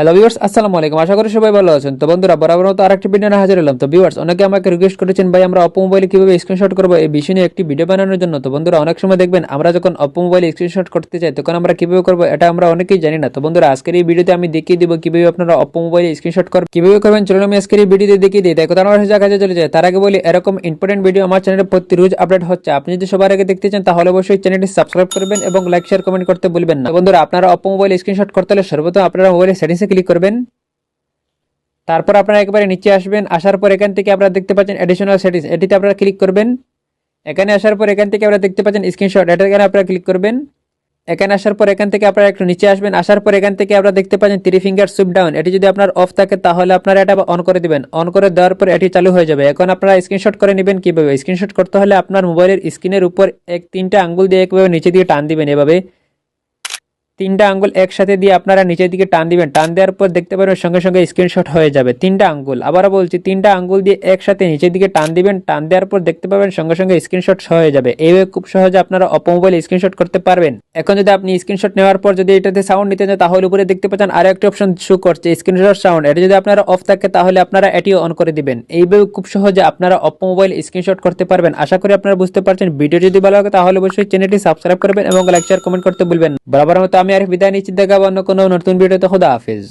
Hello viewers আসসালামু আলাইকুম। আশা করি সবাই ভালো আছেন। তো বন্ধুরা, বরাবর মতো আরেকটি ভিডিও নিয়ে হাজির হলাম। তো ভিউয়ার্স অনেকে আমাকে রিকোয়েস্ট করেছেন, ভাই, আমরা অপো মোবাইলে কীভাবে স্ক্রিনশট করব? এই বিষয় নিয়ে একটি ভিডিও বানানোর জন্য। তো বন্ধুরা, অনেক সময় দেখবেন, আমরা যখন অপো মোবাইলে স্ক্রিনশট করতে চাই তখন আমরা কীভাবে করব এটা আমরা অনেকেই জানি না। তো বন্ধুরা, আজকের এই ভিডিওতে আমি দেখিয়ে দিব কীভাবে আপনারা অপো মোবাইলে স্ক্রিনশট করবেন কীভাবে করবেন? চলুন আমি আজকের এই ভিডিওতে দেখিয়ে দিই। তাই কথা আমার কাজে চলে যায়। তার আগে বলি, এরকম ইম্পর্টেন্ট ভিডিও আমার চ্যানেলে প্রতি রোজ আপডেট হচ্ছে। আপনি যদি সবার আগে দেখতে চান, তাহলে অবশ্যই চ্যানেলটি সাবস্ক্রাইব করবেন এবং লাইক শেয়ার কমেন্ট করতে ভুলবেন না। বন্ধুরা, আপনারা অপো মোবাইল স্ক্রিনশট করতে হলে সর্বপ্রথম আপনারা মোবাইলের সেটিংসে ক্লিক করবেন। তারপর আপনারা একবারে নিচে আসবেন। আসার পর এখান থেকে আপনারা দেখতে পাচ্ছেন এডিশনাল সেটিংস এটিতে আপনারা ক্লিক করবেন। এখানে আসার পর এখান থেকে আপনারা দেখতে পাচ্ছেন স্ক্রিনশট এটা এখানে আপনারা ক্লিক করবেন। এখানে আসার পর এখান থেকে আপনারা একটু নিচে আসবেন। আসার পর এখান থেকে আপনারা দেখতে পাচ্ছেন থ্রি ফিঙ্গার সুইপ ডাউন এটি যদি আপনার অফ থাকে, তাহলে আপনারা এটা অন করে দিবেন। অন করে দেওয়ার পর এটি চালু হয়ে যাবে। এখন আপনারা স্ক্রিনশট করে নেবেন কীভাবে? স্ক্রিনশট করতে হলে আপনার মোবাইলের স্ক্রিনের উপর এক তিনটা আঙ্গুল দিয়ে একভাবে নিচে দিয়ে টান দিবেন এভাবে। তিনটা আঙ্গুল একসাথে দিয়ে আপনারা নিচের দিকে টান দিবেন। টান দেওয়ার পর দেখতে পারবেন সঙ্গে সঙ্গে স্ক্রিনশট হয়ে যাবে। তিনটা আঙ্গুল। আবারও বলছি, তিনটা আঙ্গুল দিয়ে একসাথে নিচের দিকে টান দিবেন। টান দেওয়ার পর দেখতে পাবেন সঙ্গে সঙ্গে স্ক্রিনশট হয়ে যাবে। এইভাবে খুব সহজে আপনারা অপো মোবাইল স্ক্রিনশট করতে পারবেন। এখন যদি আপনি স্ক্রিনশট নেওয়ার পর যদি এটাতে সাউন্ড নিতে চান, তাহলে উপরে দেখতে পাচ্ছেন আরও একটা অপশন শো করছে স্ক্রিনশট সাউন্ড এটা যদি আপনারা অফ থাকে, তাহলে আপনারা এটিও অন করে দিবেন। এইভাবে খুব সহজে আপনারা অপো মোবাইল স্ক্রিনশট করতে পারবেন। আশা করি আপনারা বুঝতে পারছেন। ভিডিও যদি ভালো লাগে, তাহলে অবশ্যই চ্যানেলটি সাবস্ক্রাইব করবেন এবং লাইক শেয়ার কমেন্ট করতে ভুলবেন না। বরাবর মতো আমি আর বিদায় নিচ্ছি দেখাবো অন্য কোনো নতুন ভিডিওতে খোদা হাফিজ।